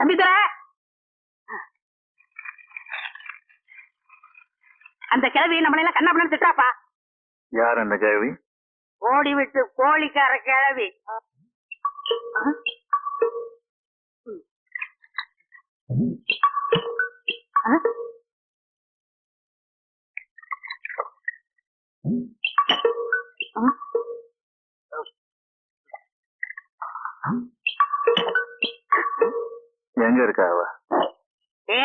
தம்பி தர அந்த கிழவி நம்மள எல்லாம் கண்ணா பண்ணு திட்டாப்பா யார் அந்த கேள்வி ஓடி விட்டு கோழிக்கார கிழவி. எங்க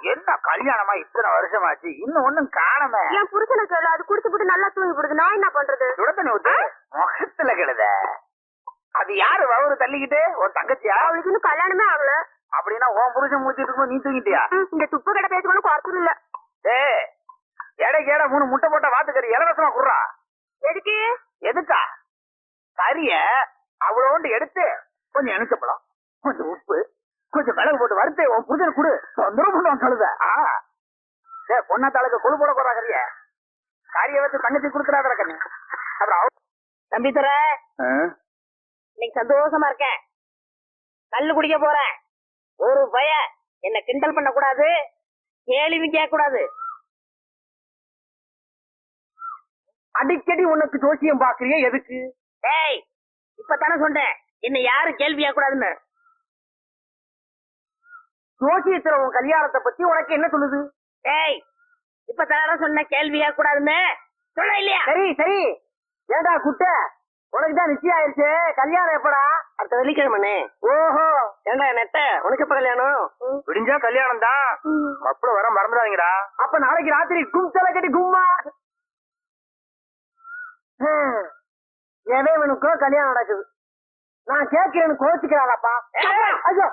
என்ன கல்யாணமா? இத்தனை வருஷமாச்சு. இன்னும் ஒண்ணும் காணமே. என் புருஷனை கேளு அது குடிச்சு போட்டு நல்லா தூங்கி போடுது. நான் என்ன பண்றது? சுடத்தண்ணி ஊத்து. முகத்துல கெடுத. அது யாரு வவுறு தள்ளிக்கிட்டு? உன் தங்கச்சியா? அவளுக்கு இன்னும் கல்யாணமே ஆகல. அப்படின்னா உன் புருஷன் மூச்சிட்டு இருக்கும்போது நீ தூங்கிட்டியா? இந்த துப்பு கடை பேசுவோம் குறைச்சல் இல்ல. ஏ எடைக்கு எடை மூணு முட்டை போட்ட வாத்துக்கறி இலவசமா குடுறா? எதுக்கு? எதுக்கா? கறிய அவ்வளோண்டு எடுத்து கொஞ்சம் எணுச்சப்பழம் கொஞ்சம் உப்பு கொஞ்சம் மிளகு போட்டு வறுத்து உன் புருஷனுக்கு கொடு. தொந்தரவு பண்ணுவான் கழுத. ஆ. சே பொண்ணாத்தாளுக்கு கொழு போட போறா கறிய கறிய வச்சு தங்கச்சி கொடுக்குறாத கண்ணு அப்புறம் தம்பி தர? இன்னைக்கு சந்தோஷமா இருக்கேன். கல்லு குடிக்க போறேன். ஒரு பய என்ன கிண்டல் பண்ண கூடாது கேள்வி கேட்க கூடாது அடிக்கடி உனக்கு ஜோசியம் பாக்குறிய எதுக்கு? டேய் இப்பதானே சொன்னேன். என்ன யாரு கேள்வி கேட்க கூடாதுன்னு ஜோசியத்துல உன் கல்யாணத்தை பத்தி உனக்கு என்ன சொல்லுது? டேய் இப்பதானே சொன்ன கேள்வி கேட்க கூடாதுன்னு சொல்ல இல்லையா? சரி சரி. ஏண்டா குட்ட? உனக்கு தான் நிச்சயம் ஆயிருச்சு. கல்யாணம் எப்படா? அடுத்த வெள்ளிக்கிழமை ஓஹோ. ஏண்டா நெட்ட? உனக்கு எப்ப கல்யாணம்? விடிஞ்சா கல்யாணம் தான். அப்புறம் வர மறந்துடாதீங்கடா. அப்ப நாளைக்கு ராத்திரி கும் தலை கட்டி கும்மா. எவனுக்கோ கல்யாணம் நடக்குது. நான் கேட்கிறேன்னு கோச்சுக்கிறாளாப்பா. ஏய்! ஐயோ.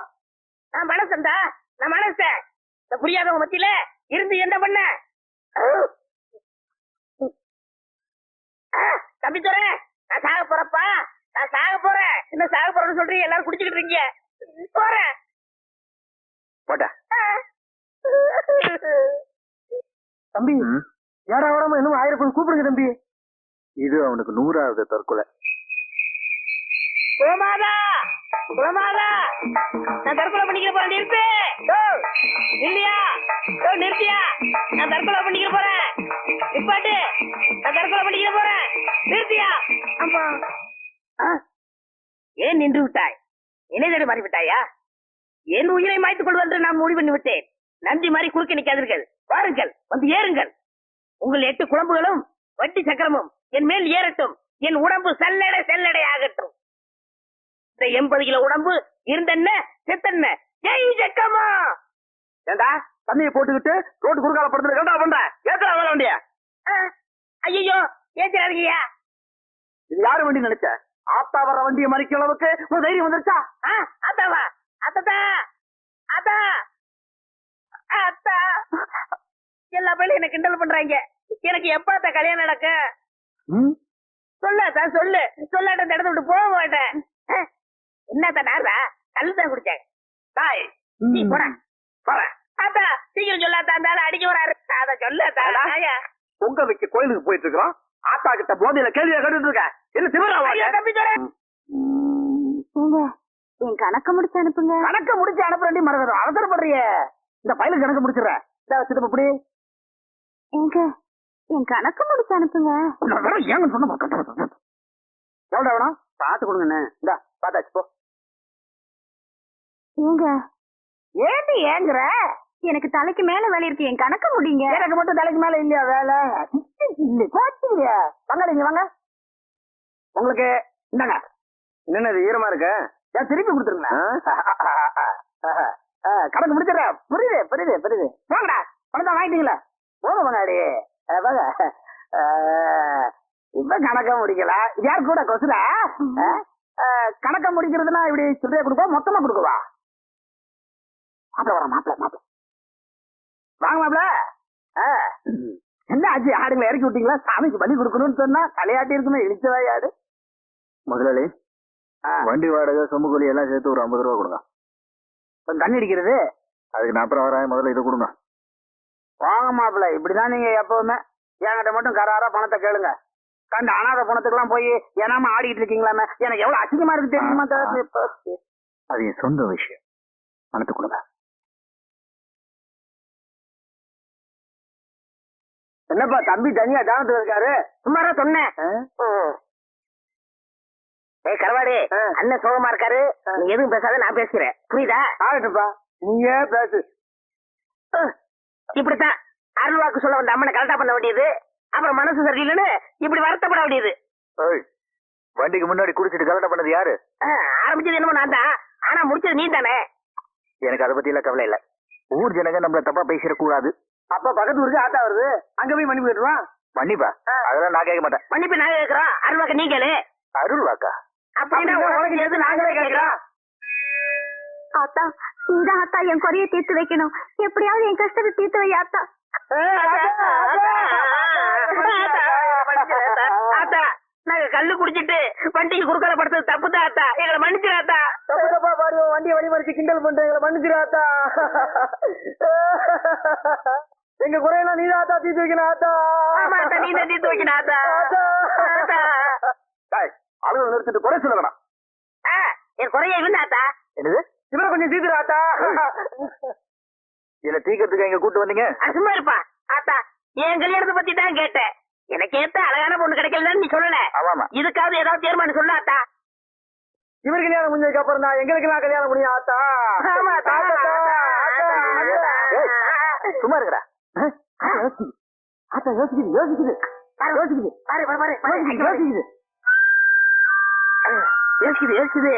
நான் மனசந்தா நான் மனசேன். இந்த புரியாதவங்க மத்தியில இருந்து என்ன பண்ண? தம்பி துரை நான் சாக போறப்பா. நான் சாக போறேன். என்ன சாக போறேன்னு சொல்றீங்க? எல்லாரும் குடிச்சுக்கிட்டு இருக்கீங்க. போறேன். போட்ட. தம்பி ம். ஏடா விடாம இன்னும் ஆயிரம் கூப்பிடுங்க தம்பி. இது அவனுக்கு நூறாவது தற்கொலை. கோமாதா கோமாதா நான் தற்கொலை பண்ணிக்க போறேன் டோ, இல்லையா நிறுத்தியா? நான் தற்கொலை பண்ணிக்க போறேன். நிப்பாட்டு. நான் தற்கொலை பண்ணிக்க போறேன். நிறுத்தியா? அம்மா ஆ, ஏன் நின்று விட்டாய்? இணைதடி மாறி விட்டாயா? என் உயிரை மாய்த்துக் கொள்வென்று நான் முடிவு பண்ணி விட்டேன். நன்றி மாதிரி குறுக்க நிற்காதீர்கள். வாருங்கள். வந்து ஏறுங்கள். உங்கள் எட்டு குழம்புகளும் வட்டி சக்கரமும் என் மேல் ஏறட்டும். என் உடம்பு செல்லடை செல்லடை ஆகட்டும். இந்த எண்பது கிலோ உடம்பு இருந்தென்ன செத்தென்ன? ஜெய் ஜக்கமா ஏண்டா தண்ணியை போட்டுக்கிட்டு ரோட்டு குறுக்கால படுத்து ஏண்டா பண்ற ஏத்தா வேலை வண்டிய. ஐயோ ஏச்சாதீங்கய்யா இது யாரு வண்டி நினைச்ச? ஆத்தா வர்ற வண்டியை மறிக்க அளவுக்கு ஒரு தைரியம் வந்துருச்சா? ஆ, அத்தாவா அத்தா அத்தா அத்தா எல்லா பேரும் என்ன கிண்டல் பண்றாங்க. எனக்கு எப்ப கல்யாணம் நடக்க? சொல்லு அத்தா சொல்லு. சொல்லாட்ட இந்த இடத்த விட்டு போக மாட்டேன். என்னத்தா நேரா கல்லு தான் குடிச்சாங்க. தாய் நீ போட வரேன் அத்தா சீக்கிரம் சொல்லாத்தா அந்த ஆளு அடிக்க வராரு அத சொல்லு. ஆயா. பொங்க வைக்க கோயிலுக்கு போயிட்டு இருக்கிறோம். ஆத்தா கிட்ட போதையில கேள்வியா கேட்டுட்டு இருக்க. என்ன சிவராவா தம்பி ஏங்க என் கணக்க முடிச்சு அனுப்புங்க. கணக்க முடிச்சு அனுப்புறேன் மறந்துடும் அவசரப்படுறியே. இந்த பையலுக்கு கணக்கு முடிச்சிடுற வச்சுட்டு இப்படி ஏங்க என் கணக்க முடிச்சு அனுப்புங்க. ஏங்க சொன்ன எவ்வளோ வேணும் பார்த்து கொடுங்கண்ணே. இந்தா பார்த்தாச்சு போ. ஏங்க? ஏண்டி ஏங்குற? எனக்கு தலைக்கு மேல வேலை இருக்கு. என் கணக்க முடிங்க. எனக்கு மட்டும் தலைக்கு மேல இல்லையா வேலை? இல்ல கோச்சுங்க வாங்க நீங்க வாங்க. உங்களுக்கு இந்தாங்க என்னது ஈரமா இருக்க? ஏன் திருப்பி கொடுத்துருங்களேன்? கணக்கு முடிச்சிடற புரியுது புரியுது புரியுது. வாங்கடா பணத்தை வாங்கிட்டீங்களா. போங்க வாங்க வாங்க அஹ், இப்ப கணக்க முடிக்கல. இது யார் கூட கொசுல கணக்க முடிக்கிறதுனா இப்படி சொல்றியா கொடுப்பா மொத்தமா கொடுக்கவா? மாப்பிள வர மாப்பிள மாப்பிள. வாங்க மாப்பிள. என்ன ஆச்சு? ஆடுங்களை இறக்கி விட்டீங்களா? சாமிக்கு பலி கொடுக்கணும்னு சொன்னா தலையாட்டி இருக்குமே இழிச்சவாய் ஆடு. முதலாளி. வண்டி வாடகை சொம்பு கூலி எல்லாம் சேர்த்து ஒரு ஐம்பது ரூபா கொடுங்க. தண்ணி அடிக்கிறது அதுக்கு நான் அப்புறம் வரேன். முதல்ல இதை கொடுங்க. வாங்க மாப்பிள. இப்படிதான் நீங்க எப்பவுமே என்கிட்ட மட்டும் கராரா பணத்தை கேளுங்க. கண்ட அனாதை பணத்துக்கெல்லாம் போய் ஏனாம ஆடிட்டு இருக்கீங்களாமே? எனக்கு எவ்வளவு அசிங்கமா இருக்கு தெரியுமா. அது என் சொந்த விஷயம். பணத்தை கொடுங்க. என்னப்பா தம்பி தனியா தானத்துல இருக்காரு? சும்மாரா சொன்னேன். ஏய் கரவாடி. அண்ணன் சோகமா இருக்காரு. நீ எதுவும் பேசாத நான் பேசுறேன் புரியுதா? ஆகட்டும்ப்பா. நீங்க பேசு. இப்படித்தான் அருள் வாக்கு சொல்ல வந்த அம்மனை கரெக்டா பண்ண வேண்டியது. அப்புறம் மனசு சரியில்லைன்னு இப்படி வருத்தப்பட வேண்டியது. வண்டிக்கு முன்னாடி குடிச்சிட்டு கலட்ட பண்ணது யாரு? ஆரம்பிச்சது என்னமோ நான் தான். ஆனா முடிச்சது நீ தானே. எனக்கு அதை பத்தி எல்லாம் கவலை இல்ல. ஊர் ஜனங்க நம்மள தப்பா பேசிடக்கூடாது. அப்ப பக்கத்து ஊருக்கு ஆட்டா வருது. அங்க போய் மணி போயிடுவான் மன்னிப்பா? அதெல்லாம் நான் கேட்க மாட்டேன். மன்னிப்பு நாங்க கேட்கிறோம் அருள் வாக்கு நீ கேளு. அருள் வாக்கா அப்படின்னா உனக்கு எது நாங்களே கேட்கிறோம் ஆத்தா நீதான் ஆத்தா என் குறைய தீர்த்து வைக்கணும். எப்படியாவது என் கஷ்டத்தை தீர்த்து வை ஆத்தா. ஆத்தா நாங்க கல்லு குடிச்சிட்டு வண்டிக்கு குறுக்கால படுத்தது தப்பு தான் ஆத்தா. எங்களை மன்னிச்சிடாத்தா தப்பு தப்பா பாரு. வண்டியை வழி மறிச்சு கிண்டல் பண்றீங்களா மன்னிச்சிடாத்தா எங்க குறையெல்லாம் நீ ஆத்தா தீர்த்து வைக்கணும் ஆத்தா. ஆமா ஆத்தா நீ தான் தீர்த்து வைக்கணும் ஆத்தா. ஆத்தா. அழுகு நிறுத்திட்டு குறை சொல்ல வேணாம் என் குறைய இவன் ஆத்தா. என்னது? இவரை கொஞ்சம் தீர்த்துரு ஆத்தா. இதுல தீக்கிறதுக்கு எங்க கூட்டு வந்தீங்க? சும்மா இருப்பா. ஆத்தா என் கல்யாணத்தை பத்தி தான் கேட்டேன். எனக்கு ஏத்த அழகான பொண்ணு கிடைக்கலன்னு நீ சொல்லல. இதுக்காவது ஏதாவது தீர்மானம் சொல்லு ஆத்தா. இவர் கல்யாணம் முடிஞ்சதுக்கு அப்புறம் தான் எங்களுக்கு நான் கல்யாணம் முடியும் ஆத்தா. ஆமா, ஆத்தா. ஆத்தா, ஆத்தா, ஆத்தா. யோசிக்குது யோசிக்குது. யோசிக்குது. பாரு பாரு பாரு. பாரு யோசிக்குது. யோசிக்குது. யோசிக்குது யோசிக்குது.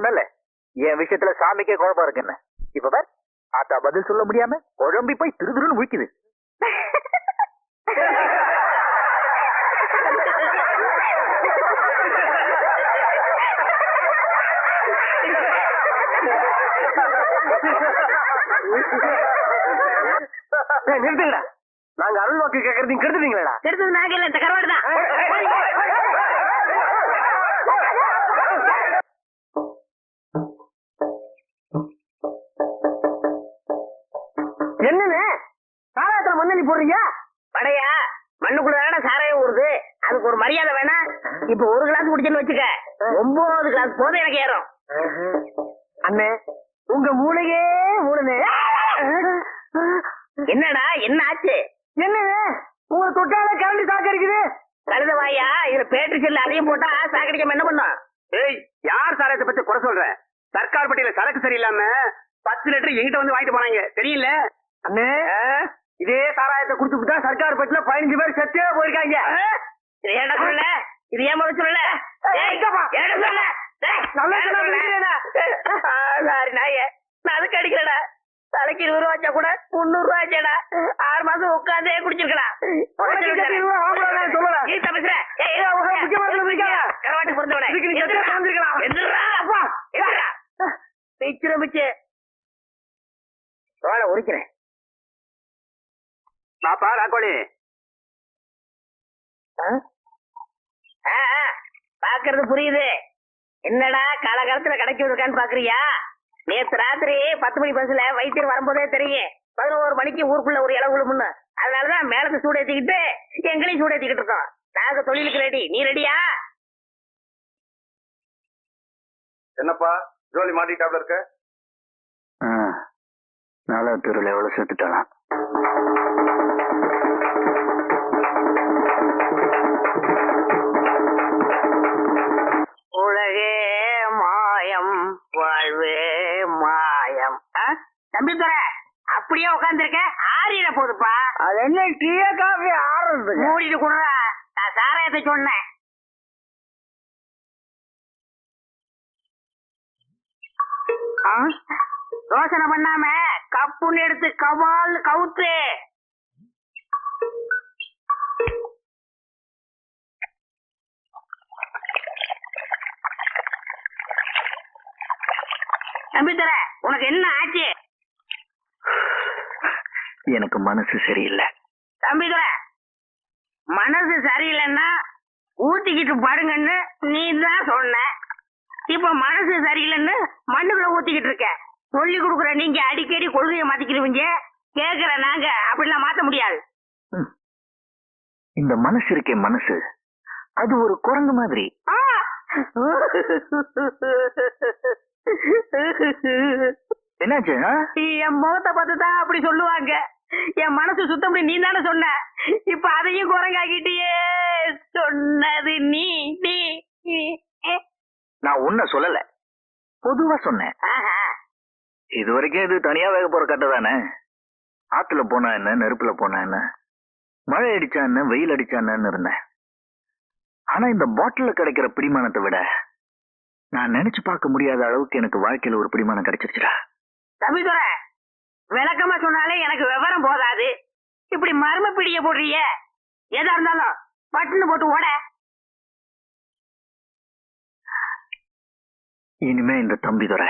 சொன்னேன்ல. என் விஷயத்துல சாமிக்கே குழப்பம் இருக்குன்னு. இப்ப பார் ஆத்தா பதில் சொல்ல முடியாம குழம்பி போய் திரு திருன்னு முழிக்குது. ஏய், நிறுத்துங்கடா. நாங்க அருள் வாக்கு கேட்கறது கெடுத்துட்டீங்களா கெடுத்தது நாங்க இல்ல இந்த கருவாடு தான் இப்ப ஒரு கிளாஸ் குடிச்சேன்னு வச்சுக்க. ஒன்பது கிளாஸ் போதும் எனக்கு ஏறும். அண்ணே உங்க மூளையே மூலனே என்னடா என்ன ஆச்சு? என்னங்க? உங்க தொட்டால கரண்டி சாக்கு இருக்குது. கழுத வாயா? இதுல பேட்டரி செல்லு அதையும் போட்டா சாக்கடிக்காம என்ன பண்ணும்? ஏய் யார் சாராயத்தை பத்தி குறை சொல்ற? சர்க்கார் பட்டியல சரக்கு சரியில்லாம பத்து லிட்டர் எங்கிட்ட வந்து வாங்கிட்டு போனாங்க. தெரியல அண்ணே இதே சாராயத்தை குடுத்துட்டு தான் சர்க்கார் பட்டியல பதினஞ்சு பேர் செத்தே போயிருக்காங்க. இது ஏன் முதல்ல சொல்லல? விடுறேனா? ஆ, சாரி நாயே. நான் அதுக்கு அடிக்கலடா. தலைக்கு இருபது ரூபா கூட முந்நூறு ரூபா ஆச்சேடா ஆறு மாசம் உட்காந்தே. பிச்சுரு, பிச்சு. தோலை உரிக்கிறேன். பாப்பா ராக்கோழி பாக்குறது புரியுது. என்னடா காலகாலத்துல கடைக்கு இருக்கான்னு பாக்குறியா? நேத்து ராத்திரி பத்து மணி பஸ்ல வைத்தியர் வரும்போதே தெரியும். பதினோரு மணிக்கு ஊருக்குள்ள ஒரு இளவு விழுமுன்னு. அதனாலதான் மேலத்து சூடு ஏத்திக்கிட்டு எங்களையும் சூடு ஏத்திக்கிட்டு இருக்கோம். நாங்க தொழிலுக்கு ரெடி நீ ரெடியா என்னப்பா ஜோலி மாட்டிட்டாப்ல இருக்க? நாலாவது தெருவில் எவ்வளவு சேர்த்துட்டாலாம் உலகே மாயம் வாழ்வே மாயம்? தம்பி துரை அப்படியே உட்கார்ந்துருக்க ஆள் ஆறிட போகுதுப்பா அது என்ன டீயா காஃபி ஆடுறதுக்கு மூடிட்டு குடுறா. நான் சாராயத்தை சொன்னேன்? யோசனை பண்ணாம கப்புன்னு எடுத்து கவால் கவுத்து. நம்பித்தர உனக்கு என்ன ஆச்சு? எனக்கு மனசு சரியில்லை. தம்பிதுர மனசு சரியில்லைன்னா ஊத்திக்கிட்டு படுங்கன்னு நீ தான் சொன்ன. இப்ப மனசு சரியில்லைன்னு மண்ணுக்குள்ள ஊத்திக்கிட்டு இருக்க. சொல்லி கொடுக்குற நீங்க அடிக்கடி கொள்கையை மாத்திக்கிறீங்க கேக்குற நாங்க அப்படிலாம் மாத்த முடியாது. இந்த மனசு இருக்கே மனசு. அது ஒரு குரங்கு மாதிரி! என்னாச்சு? என் முகத்தை பார்த்து தான் அப்படி சொல்லுவாங்க. என் மனசு சுத்தப்படி நீ தானே சொன்ன. இப்ப அதையும் குரங்காக்கிட்டியே சொன்னது நீ நீ. நான் உன்ன சொல்லல. பொதுவா சொன்னேன். இது வரைக்கும் இது தனியா வேக போற கட்டை தானே? ஆத்துல போனா என்ன நெருப்புல போனா என்ன? மழை அடிச்சா என்ன வெயில் அடிச்சா என்னன்னு இருந்தேன். ஆனா இந்த பாட்டில்ல கிடைக்கிற பிடிமானத்தை விட நான் நினைச்சு பார்க்க முடியாத அளவுக்கு எனக்கு வாழ்க்கையில ஒரு பிடிமானம் கிடைச்சிருச்சுடா. தம்பிதுரை விளக்கமா சொன்னாலே எனக்கு விவரம் போதாது. இப்படி மர்ம பிடிய போடுறிய? எதா இருந்தாலும் பட்டுன்னு போட்டு ஓட. இனிமே இந்த தம்பி துறை